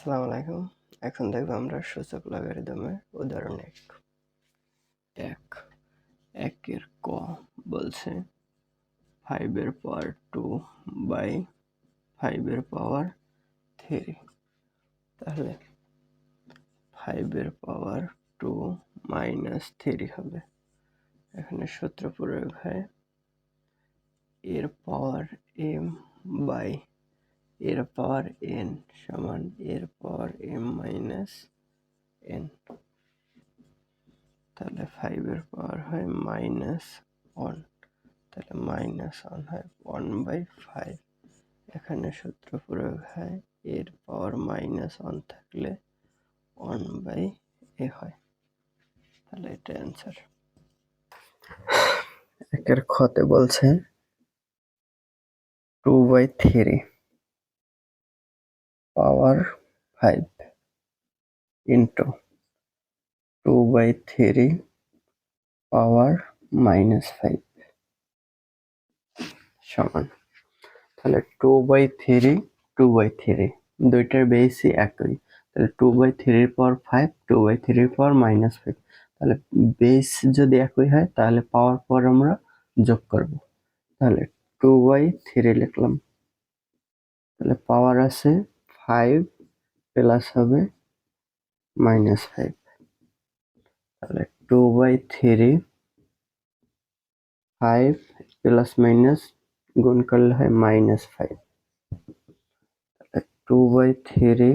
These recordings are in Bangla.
আসসালামু আলাইকুম। এখন দেখব আমরা সূচক লগারিদমের উদাহরণ এক। এক। একের ক বলছে ফাইভের পাওয়ার টু বাই ফাইভের পাওয়ার থ্রি তাহলে ফাইভের পাওয়ার টু মাইনাস থ্রি হবে। এখানে সূত্র প্রয়োগ হয়। এর পাওয়ার এম বাই এর পাওয়ার এন সমান এর পাওয়ার এম মাইনাস এন তাহলে ফাইভের পাওয়ার হয় মাইনাস ওয়ান তাহলে মাইনাস ওয়ান হয় ওয়ান বাই ফাইভ এখানে সূত্র প্রয়োগ হয় এর পাওয়ার মাইনাস ওয়ান থাকলে ওয়ান বাই এ হয়। তাহলে এটা অ্যান্সার একের খতে বলছে two by three power five into two by three power minus five সমান। তাহলে two by three, two by three, দুইটার বেসই একই। তাহলে টু বাই থ্রির পাওয়ার ফাইভ, টু বাই থ্রির পাওয়ার মাইনাস ফাইভ। তাহলে বেস যদি একই হয়, তাহলে পাওয়ার পর আমরা যোগ করব। তাহলে টু বাই থ্রি লিখলাম। তাহলে পাওয়ার আছে ফাইভ প্লাস হবে মাইনাস ফাইভ তাহলে two by three five plus minus গুণ করলে হয় মাইনাস ফাইভ তাহলে টু বাই থ্রি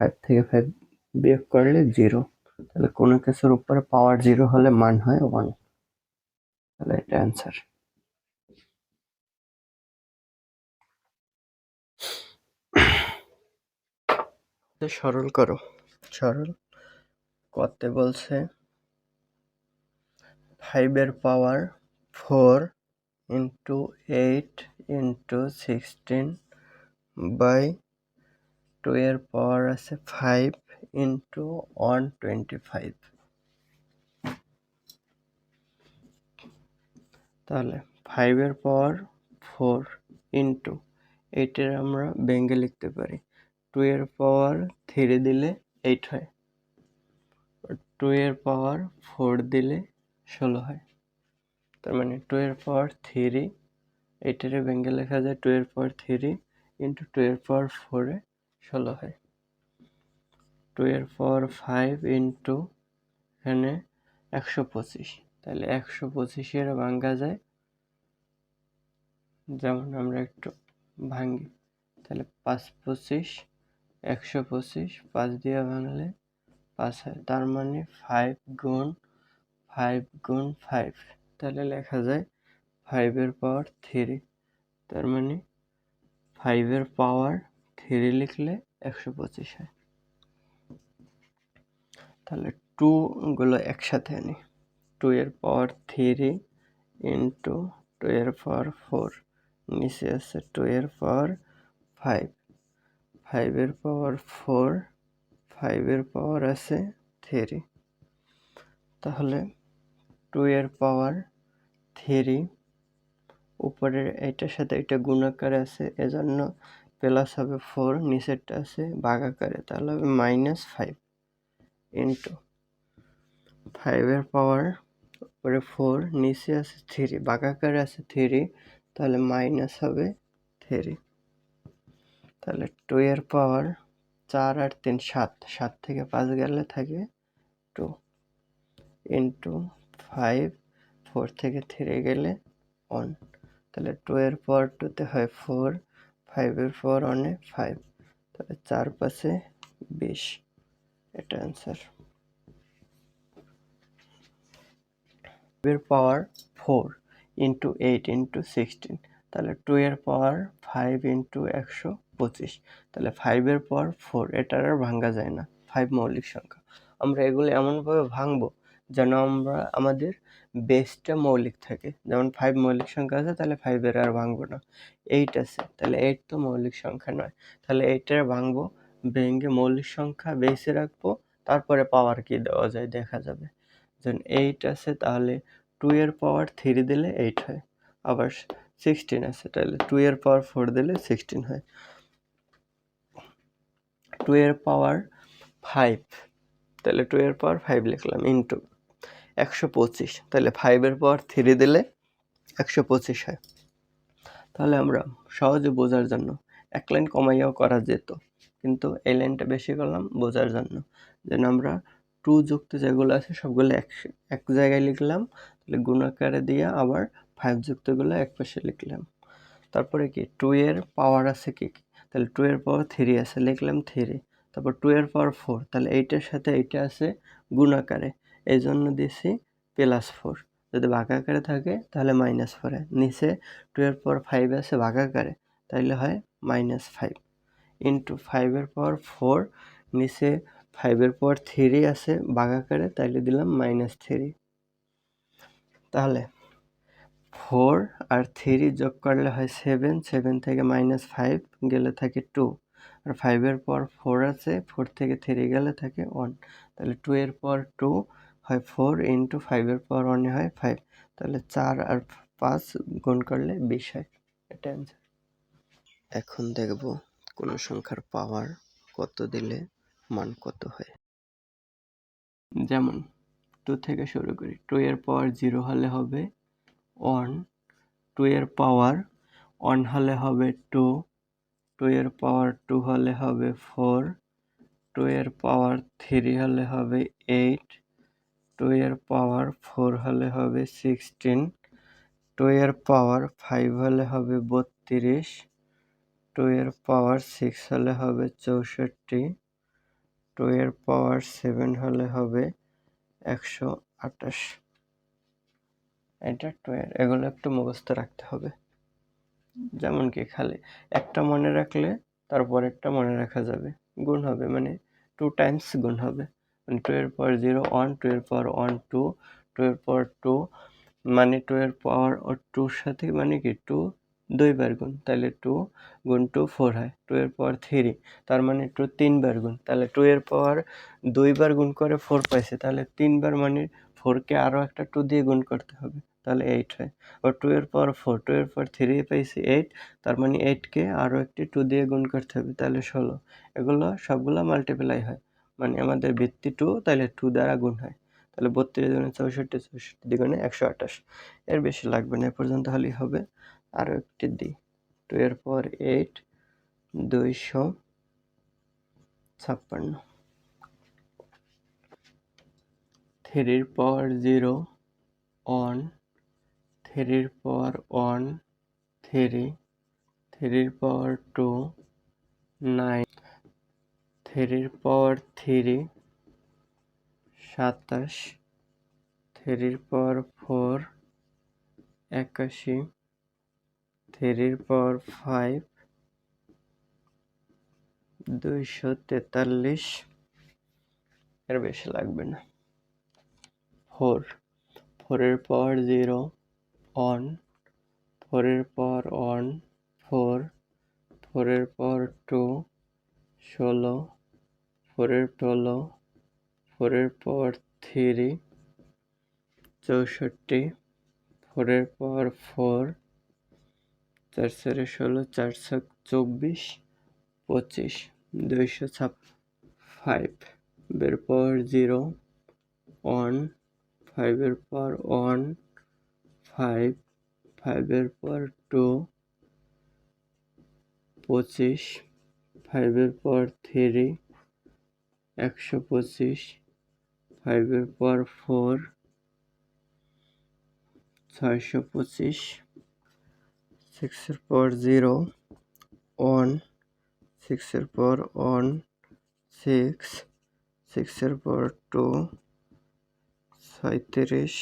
ফাইভ থেকে ফাইভ বিয়োগ করলে জিরো তাহলে কোনো কিছুর উপরে পাওয়ার জিরো হলে মান হয় ওয়ান তাহলে এটা অ্যান্সার সরল করো। সরল করতে বলছে ফাইভের power four into eight into sixteen by two এর পাওয়ার আছে five into one twenty five তাহলে ফাইভের পাওয়ার ফোর ইন্টু এইটের আমরা বেঙ্গে লিখতে পারি। টু পাওয়ার থ্রি দিলে এইট হয়। টু পাওয়ার ফোর দিলে ষোলো হয়। তার মানে টু পাওয়ার থ্রি এইটারে ভেঙে লেখা যায় টু এর power three into two power ফোরে ষোলো হয়। টু পাওয়ার ফাইভ ইন্টু এখানে একশো পঁচিশ। তাহলে একশো পঁচিশের ভাঙ্গা যায়। যেমন আমরা একটু ভাঙি তাহলে পাঁচ পঁচিশ একশো পঁচিশ, পাঁচ দিয়ে ভাঙলে পাঁচ হয়। তার মানে ফাইভ গুণ ফাইভ গুণ ফাইভ তাহলে লেখা যায় ফাইভের পাওয়ার থ্রি তার মানে ফাইভের পাওয়ার থ্রি লিখলে একশো পঁচিশ হয়। তাহলে টু গুলো একসাথে আনি। টু এর পাওয়ার থ্রি ইন্টু টু এর পাওয়ার ফোর নিচে আছে টু এর পাওয়ার ফাইভ ফাইভের পাওয়ার ফোর ফাইভের পাওয়ার আছে থ্রি তাহলে টু এর পাওয়ার থ্রি উপরের এইটার সাথে এটা গুণাকারে আছে, এজন্য প্লাস হবে ফোর নিচেরটা আছে ভাগাকারে, তাহলে হবে মাইনাস ফাইভ ইন্টু ফাইভের পাওয়ার উপরে ফোর নিচে আছে থ্রি ভাগাকারে আছে থ্রি তাহলে মাইনাস হবে থ্রি তাহলে টু এর পাওয়ার চার আর তিন, সাত। সাত থেকে পাঁচ গেলে থাকে টু ইন্টু ফাইভ ফোর থেকে থ্রি গেলে ওয়ান তাহলে টু এর পাওয়ার টুতে হয় ফোর ফাইভের পাওয়ার ওয়ানে ফাইভ তাহলে চার পাশে বিশ। এটা answer power four into eight into sixteen তাহলে টু এর পাওয়ার ফাইভ ইন্টু একশো। পঁচিশ। তাহলে ফাইভের পাওয়ার ফোর এটার আর ভাঙ্গা যায় না। ফাইভ মৌলিক সংখ্যা। আমরা এগুলো এমনভাবে ভাঙবো যেন আমরা আমাদের বেসটা মৌলিক থাকে। যেমন ফাইভ মৌলিক সংখ্যা আছে, তাহলে ফাইভের আর ভাঙবো না। এইট আছে, তাহলে এইট তো মৌলিক সংখ্যা নয়। তাহলে এইটার ভাঙবো, ভেঙে মৌলিক সংখ্যা বেসে রাখব, তারপরে পাওয়ার কি দেওয়া যায়, দেখা যাবে। যেন এইট আছে, তাহলে টু এর পাওয়ার থ্রি দিলে এইট হয়। আবার সিক্সটিন আছে, তাহলে টু এর পাওয়ার ফোর দিলে সিক্সটিন হয়। টু এর পাওয়ার ফাইভ তাহলে টু এর পাওয়ার ফাইভ লিখলাম ইন্টু একশো পঁচিশ। তাহলে ফাইভের পাওয়ার থ্রি দিলে একশো পঁচিশ হয়। তাহলে আমরা সহজে বোঝার জন্য এক লাইন কমাইয়াও করা যেত। কিন্তু এই লাইনটা বেশি করলাম বোঝার জন্য। যেন আমরা টু যুক্ত যেগুলো আছে সবগুলো এক এক জায়গায় লিখলাম। তাহলে গুণাকারে দিয়ে আবার ফাইভ যুক্তগুলো এক পাশে লিখলাম। তারপরে কি? টু এর পাওয়ার আছে কি কি? তাহলে টু এর পাওয়ার থ্রি আছে, লিখলাম থ্রি তারপর টু এর পাওয়ার ফোর তাহলে এইটার সাথে এইটা আছে গুণাকারে এই জন্য দিয়েছি প্লাস ফোর যদি ভাগাকারে থাকে তাহলে মাইনাস ফোর নিচে টু এর পাওয়ার ফাইভ আছে ভাগাকারে তাহলে হয় মাইনাস ফাইভ ইন্টু ফাইভের পাওয়ার ফোর নিচে ফাইভের পাওয়ার থ্রি আছে ভাগাকারে তাইলে দিলাম মাইনাস থ্রি তাহলে ফোর আর থ্রি যোগ করলে হয় সেভেন সেভেন থেকে মাইনাস ফাইভ গেলে থাকে টু। আর ফাইভের পর ফোর আছে ফোর থেকে থ্রি গেলে থাকে ওয়ান। তাহলে টু এর পর টু হয় ফোর ইন্টু ফাইভের পর ওয়ানে হয় ফাইভ। তাহলে চার আর পাঁচ গুণ করলে বিশ হয়। এটা অ্যান্সার এখন দেখব কোনো সংখ্যার পাওয়ার কত দিলে মান কত হয়। যেমন টু থেকে শুরু করি। টু এর পাওয়ার জিরো হলে হবে ওয়ান টু এর পাওয়ার ওয়ান হলে হবে টু টু এর পাওয়ার টু হলে হবে ফোর টু এর পাওয়ার থ্রি হলে হবে এইট টু এর পাওয়ার ফোর হলে হবে সিক্সটিন টু এর পাওয়ার ফাইভ হলে হবে বত্রিশ টু এর পাওয়ার সিক্স হলে হবে চৌষট্টি টু এর পাওয়ার সেভেন হলে হবে একশো আঠাশ। এটা টু এর এগুলো একটু মুখস্থ রাখতে হবে। যেমন কি খালি একটা মনে রাখলে তারপর একটা মনে রাখা যাবে, গুণ হবে মানে টু টাইমস গুণ হবে। মানে টু এর পাওয়ার জিরো ওয়ান টু এর পাওয়ার ওয়ান টু টু এর পাওয়ার টু মানে টু এর পাওয়ার ও টুর সাথে মানে কি টু দুইবার গুণ, তাহলে টু গুণ টু ফোর হয়। টু এর পাওয়ার থ্রি তার মানে টু তিনবার গুণ, তাহলে টু এর পাওয়ার দুইবার গুণ করে ফোর পাইছে, তাহলে তিনবার মানে ফোরকে আরও একটা টু দিয়ে গুণ করতে হবে। তাহলে এইট হয়। আবার টু এর পাওয়ার ফোর টু এর পাওয়ার থ্রি পাইছি এইট তার মানে এইটকে আরও একটি টু দিয়ে গুণ করতে হবে, তাহলে ষোলো। এগুলো সবগুলো মাল্টিপ্লাই হয়। মানে আমাদের ভিত্তি টু তাহলে টু দ্বারা গুণ হয়। তাহলে বত্রিশ গুণে চৌষট্টি চৌষট্টি দ্বিগুণে একশো আঠাশ। এর বেশি লাগবে না, এ পর্যন্ত হলেই হবে। আরও একটি দিই। টু এর পর এইট দুইশো ছাপ্পান্ন। থ্রির পর জিরো ওয়ান থ্রির পাওয়ার ওয়ান, থ্রি, থ্রির পাওয়ার টু, নাইন, থ্রির পাওয়ার থ্রি, সাতাশ, থ্রির পাওয়ার ফোর, একাশি, থ্রির পাওয়ার ফাইভ, দুইশো তেতাল্লিশ। এর বেশি লাগবে না। ফোর, ফোরের পাওয়ার জিরো ওয়ান ফোরের পর ওয়ান ফোর, ফোরের পর টু, ষোলো, ফোরের টোলো ফোরের পর থ্রি, চৌষট্টি, ফোরের পর ফোর, চারশো ষোলো, চারশো চব্বিশ, পঁচিশ, দুইশো ছাপ ফাইভ বের পর জিরো ওয়ান ফাইভের পর ওয়ান ফাইভ ফাইভের পাওয়ার টু পঁচিশ ফাইভের পর থ্রি একশো পঁচিশ ফাইভের পাওয়ার ফোর ছয়শো পঁচিশ সিক্সের পর জিরো ওয়ান সিক্সের পর ওয়ান সিক্স সিক্সের পর টু সাঁত্রিশ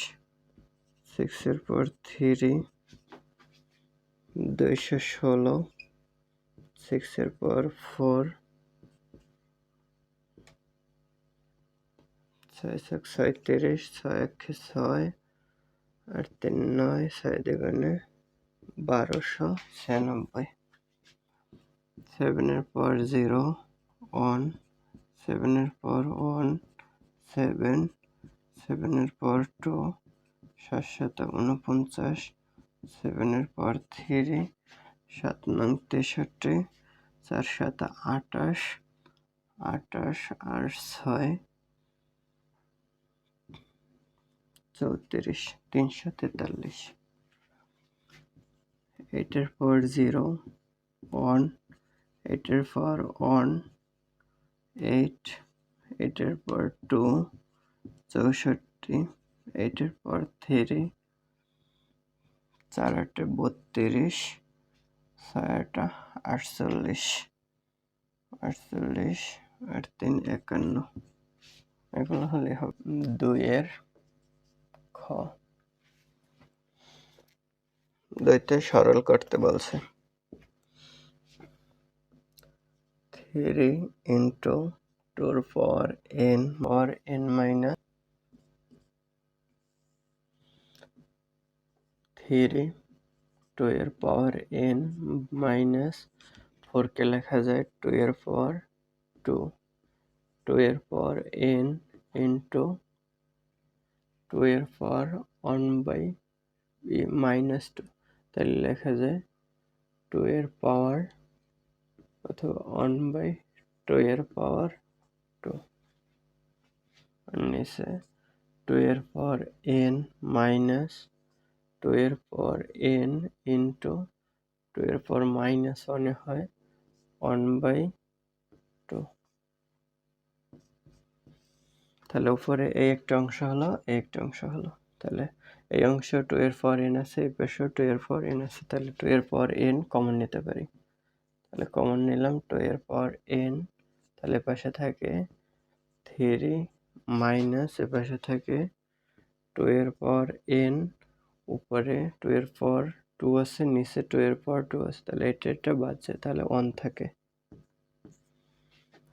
সিক্সের পর থ্রি, দুইশো ষোলো, সিক্সের পর ফোর, ছয় ছয় ছয়ত্রিশ ছয় একে ছয় আর তিন নয়, ছয় দুগুণে বারোশো ছিয়ানব্বই। সেভেনের পর জিরো, ওয়ান, সেভেনের পর ওয়ান, সেভেন, সেভেনের পর টু সাত সাত উনপঞ্চাশ সেভেনের পর থ্রি সাত নং তেষট্টি, চার সাত আটাশ আঠাশ আর ছয়, চৌত্রিশ তিনশো তেতাল্লিশ। এইটের পর জিরো ওয়ান এইটের পর ওয়ান এইট এইটের পর টু চৌষট্টি এইটের পর থ্রি চার আটে বত্রিশ ছয় আটা আটচল্লিশ আটচল্লিশ আট তিন একান্ন। এগুলো হলে হবে দুইয়ের খ। দুইতে সরল করতে বলছে। থ্রি ইন্টু টুর পর এন পর এন মাইনাস থ্রি টু এর পাওয়ার এন মাইনাস ফোরকে লেখা যায় টু এর পাওয়ার টু টু এর পাওয়ার এন ইন্টু টু এর power one by minus two তাহলে লেখা যায় টু এর পাওয়ার অথবা ওয়ান বাই টু এর পাওয়ার টু নিচে টু এর পাওয়ার এন মাইনাস টু এর পর এন ইন্টু টু এর পর মাইনাস ওয়ানে হয় ওয়ান বাই টু তাহলে উপরে এই একটা অংশ হলো এই একটা অংশ হলো। তাহলে এই অংশ টু এর পর এন আছে, এই পাশে টু এর পর এন আছে, তাহলে টু এর পর এন কমন নিতে পারি। তাহলে কমন নিলাম টু এর পর এন তাহলে পাশে থাকে থ্রি মাইনাস এ পাশে থাকে টু এর পর এন উপরে টু এর পর টু আছে, নিচে টু এর পর টু আছে, তাহলে এটা এটা বাজছে তাহলে ওয়ান থাকে।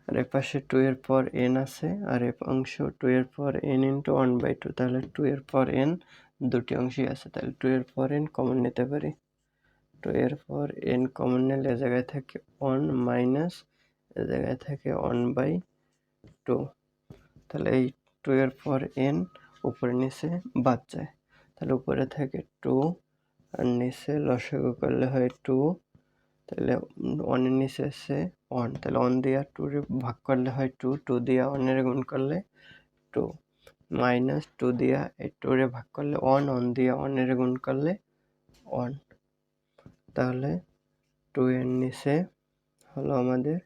আর এপাশে টু এর পর এন আছে, আর এ অংশ টু এর পর N into one by two তাহলে টু এর পর এন দুটি অংশই আছে, তাহলে টু এর পর এন কমন নিতে পারি। টু এর পর এন কমন নিলে এ জায়গায় থাকে ওয়ান মাইনাস এ জায়গায় থাকে ওয়ান বাই টু তাহলে এই টু এর পর এন উপরে নিচে বাদ যায়। তাহলে উপরে থাকে টু আর নিচে লসাগু করলে হয় টু তাহলে ওয়ানের নিচে এসে ওয়ান তাহলে ওয়ান দিয়া টু ভাগ করলে হয় টু টু দিয়া ওয়ানের গুণ করলে টু মাইনাস টু দিয়া এই টু রে ভাগ করলে ওয়ান ওয়ান দিয়া ওয়ানের গুণ করলে ওয়ান তাহলে টু এর নিচে হলো আমাদের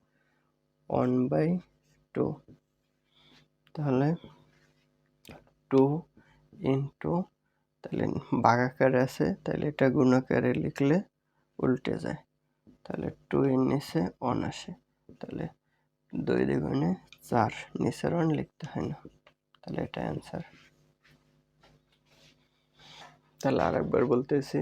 ওয়ান বাই টু তাহলে টু ইন্টু তাহলে ভাগাকারে আছে, তাহলে এটা গুণাকারে লিখলে উল্টে যায়। তাহলে টু এর নিচে ওয়ান আসে। তাহলে দুই দ্বিগুণে চার, নিচের ওয়ান লিখতে হয় না। তাহলে এটা অ্যান্সার তাহলে আরেকবার বলতেছি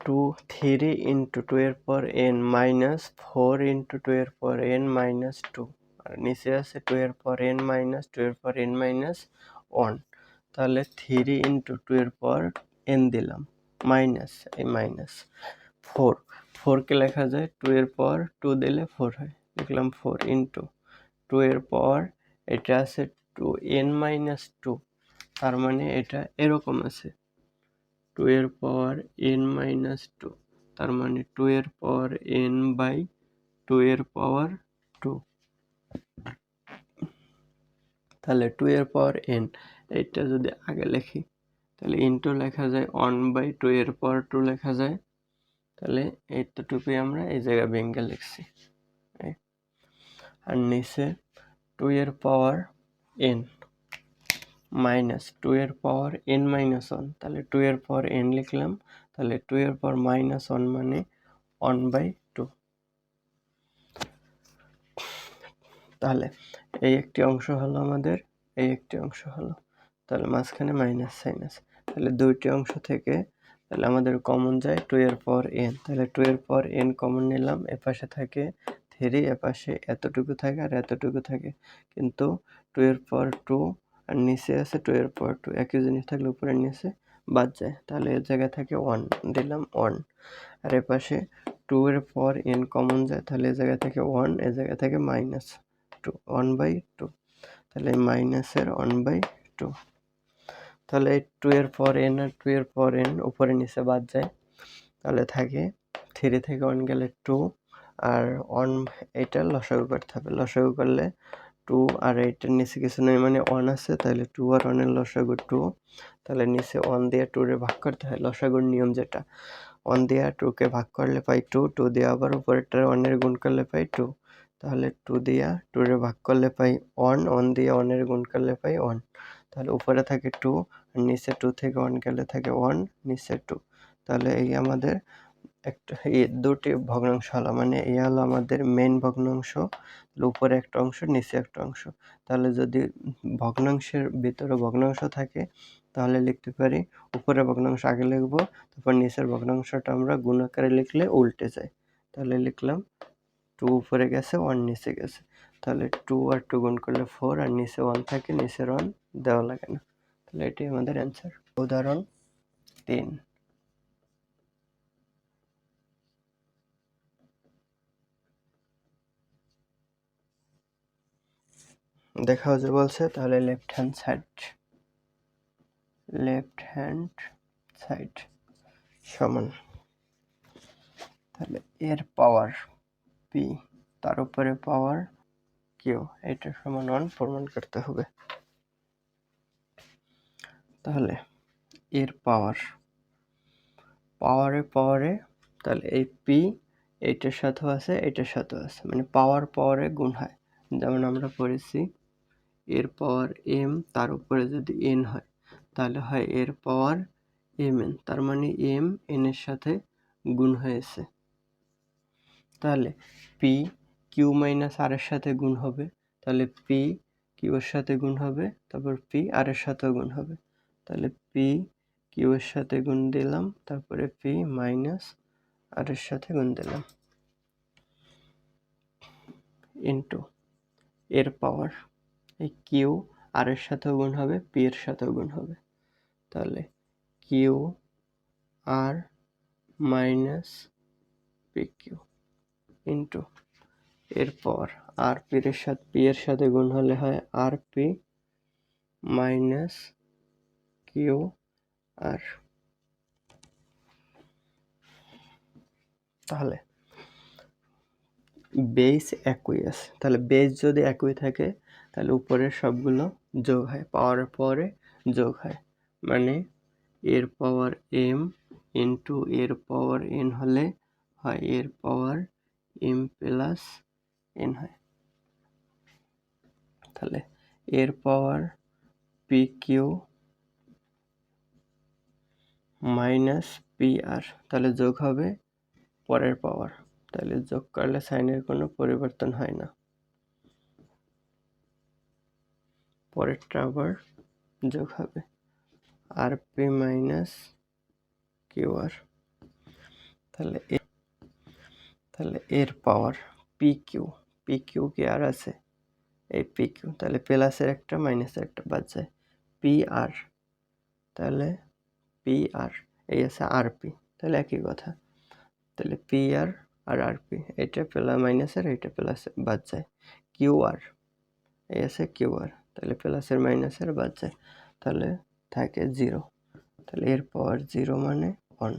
টু থ্রি ইন্টু টু এর পর N minus four into two এর পর এন মাইনাস টু আর নিচে আছে টু এর পর এন মাইনাস টু এর পর এন মাইনাস ওয়ান তাহলে থ্রি ইন্টু টু এর পর এন দিলাম। মাইনাস এই মাইনাস ফোর ফোরকে লেখা যায় টু এর পর টু দিলে ফোর হয়। লিখলাম ফোর ইন্টু টু এর পর এটা আছে টু এন মাইনাস টু তার মানে এটা এরকম আছে। টু এর পাওয়ার এন মাইনাস টু তার মানে টু এর পাওয়ার এন বাই টু এর পাওয়ার টু তাহলে টু এর পাওয়ার এন এইটা যদি আগে লিখি, তাহলে ইনটু লেখা যায় ওয়ান বাই টু এর পর টু লেখা যায়। তাহলে এইটুকুই আমরা এই জায়গায় ভেঙ্গে লিখছি। আর নিচে টু এর পাওয়ার এন মাইনাস টু এর পাওয়ার এন মাইনাস ওয়ান তাহলে টু এর পাওয়ার এন লিখলাম, তাহলে টু এর পাওয়ার মাইনাস ওয়ান মানে ওয়ান বাই টু তাহলে এই একটি অংশ হলো আমাদের, এই একটি অংশ হলো তাহলে মাঝখানে মাইনাস সাইন আছে তাহলে দুইটি অংশ থেকে তাহলে আমাদের কমন যায় টু এর পর এন তাহলে টু এর পর এন কমন নিলাম, এপাশে থাকে থ্রি এপাশে এতটুকু থাকে আর এতটুকু থাকে। কিন্তু টু এর পর টু আর নিচে আছে টু এর পর টু একই জিনিস থাকলে উপরের নিচে বাদ যায়। তাহলে এর জায়গায় থাকে ওয়ান দিলাম ওয়ান আর এপাশে টু এর পর এন কমন যায়, তাহলে এ জায়গা থেকে ওয়ান এ জায়গা থেকে minus two one by two তাহলে মাইনাসের ওয়ান বাই টু তাহলে টু এর পর এন আর টু এর পর এন উপরে নিচে বাদ যায়। তাহলে থাকে থ্রি থেকে ওয়ান গেলে টু আর অন এটা লসাগু করতে হবে। লসাগু করলে টু আর এইটার নিচে কিছু নেই মানে ওয়ান আছে, তাহলে টু আর ওয়ানের লসাগু টু তাহলে নিচে ওয়ান দিয়ে টুরে ভাগ করতে হয়, লসাগুর নিয়ম যেটা। ওয়ান দিয়ে টুকে ভাগ করলে পাই টু টু দিয়ে আবার উপরেরটা ওয়ানের গুণ করলে পাই টু তাহলে টু দিয়া টুরে ভাগ করলে পাই ওয়ান ওয়ান দিয়ে ওয়ানের গুণ করলে পাই ওয়ান তাহলে উপরে থাকে টু আর নিচে টু থেকে ওয়ান গেলে থাকে ওয়ান নিচে টু তাহলে এই আমাদের একটা, এই দুটি ভগ্নাংশ হলো মানে এই হলো আমাদের মেন ভগ্নাংশ উপরে একটা অংশ, নিচে একটা অংশ। তাহলে যদি ভগ্নাংশের ভিতরে ভগ্নাংশ থাকে, তাহলে লিখতে পারি উপরে ভগ্নাংশ আগে লিখব, তারপর নিচের ভগ্নাংশটা আমরা গুণ আকারে লিখলে উল্টে যায়। তাহলে লিখলাম টু উপরে গেছে ওয়ান নিচে গেছে। তাহলে টু আর টু গুণ করলে ফোর আর নিচে ওয়ান থাকে, নিচে ওয়ান দেওয়া লাগে না। তাহলে এটাই আমাদের অ্যান্সার উদাহরণ তিন। দেখা যে বলছে, তাহলে left hand side left hand side সমান। তাহলে এর পাওয়ার পি তার উপরে পাওয়ার কিউ এটা সমান ওয়ান প্রমাণ করতে হবে। তাহলে, এর পাওয়ার পাওয়ারে পাওয়ারে তাহলে এই পি এইটার সাথেও আছে এটার সাথেও আছে। মানে পাওয়ার পাওয়ারে গুণ হয়। যেমন আমরা পড়েছি, এর পাওয়ার এম তার উপরে যদি এন হয়, তাহলে হয় এর পাওয়ার এম এন তার মানে এম এন এর সাথে গুণ হয়েছে। তাহলে পি কিউ মাইনাস আর এর সাথে গুণ হবে, তাহলে পি কিউ এর সাথে গুণ হবে, তারপর পি আর এর সাথেও গুণ হবে। তাহলে পি কিউ এর সাথে গুণ দিলাম, তারপরে পি মাইনাস আর এর সাথে গুণ দিলাম। ইন্টু এর পাওয়ার এই কিউ আর এর সাথেও গুণ হবে পি এর সাথেও গুণ হবে। তাহলে q r minus p q into এরপর আর পি এর সাথে পি এর সাথে গুণ হলে হয় r p minus q r তাহলে বেস একই আছে। তাহলে বেস যদি একই থাকে, তাহলে উপরের সবগুলো যোগ হয়। পাওয়ার পরে যোগ হয়। মানে এর পাওয়ার এম ইন্টু এর পাওয়ার এন হলে হয় এর পাওয়ার এম প্লাস এন হয়। তাহলে এর power p q minus p r তাহলে যোগ হবে পরের পাওয়ার তাহলে যোগ করলে সাইনের কোনো পরিবর্তন হয় না। পরেরটা আবার যোগ হবে r p minus q r তাহলে তাহলে এর power p q p q কি আর আছে? এই পি কিউ তাহলে প্লাসের একটা মাইনাসের একটা বাদ যায়। পি আর তাহলে পি আর এই আছে আর পি তাহলে একই কথা। তাহলে p r r r p এটা প্লাস মাইনাসের এটা প্লাস বাদ যায়। কিউ আর এই আছে কিউ আর তাহলে প্লাসের মাইনাসের বাদ যায়। তাহলে থাকে জিরো তাহলে এর পাওয়ার জিরো মানে ওয়ান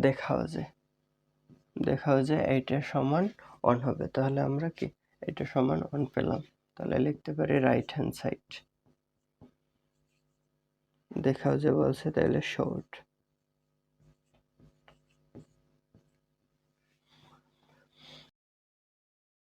দেখাও যে দেখাও যে এইটা সমান অন হবে, তাহলে আমরা কি? এটা সমান অন পেলাম। তাহলে লিখতে পারি রাইট হ্যান্ড সাইড দেখাও যে বলছে তাহলে শর্ট